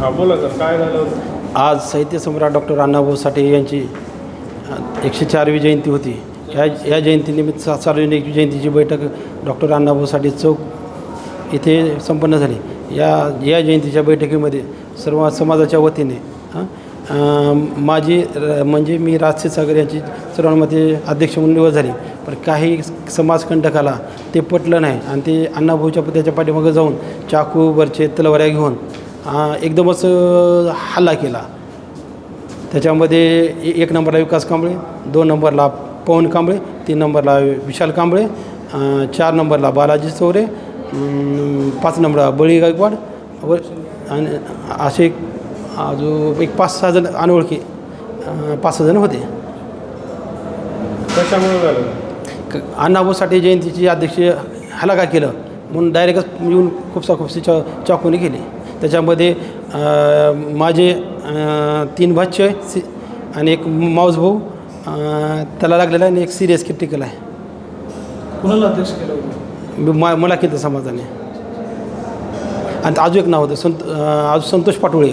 हां बोला सर काय झालं आज साहित्य सम्राट डॉक्टर अण्णाभाऊ साठे यांची एकशे चारवी जयंती होती. या या जयंतीनिमित्त सा सार्वजनिक जयंतीची बैठक डॉक्टर अण्णाभाऊ साठे चौक इथे संपन्न झाली. या या जयंतीच्या बैठकीमध्ये सर्व समाजाच्या वतीने माझी र- म्हणजे मी राजशेठ सागर यांची सर्वांमध्ये अध्यक्ष म्हणून निवड झाली. पण काही समाजकंटकाला ते पटलं नाही आणि ते अण्णाभाऊच्या त्याच्या पाठीमागं जाऊन चाकू वरचे तलवाऱ्या घेऊन एकदमच हल्ला केला. त्याच्यामध्ये एक नंबरला विकास कांबळे दोन नंबरला पवन कांबळे तीन नंबरला विशाल कांबळे चार नंबरला बालाजी चौरे पाच नंबरला बळी गायकवाड व आणि असे अजून एक पाच सहा जण अनोळखी पाच सहा जण होते. कशामुळे अण्णाभाऊ साठे जयंतीची अध्यक्ष ह्याला काय केलं? म्हणून डायरेक्टच येऊन खूपसा खूपशी चा चाकूने केली. त्याच्यामध्ये माझे तीन भाचे सि आणि एक माऊस भाऊ अं, त्याला लागलेला आहे आणि एक सिरियस क्रिटिकल आहे. कुणाला अध्यक्ष केलं होतं? मी केलं समाजाने. आणि अजून एक नाव होतं संत अजून संतोष पाटोळे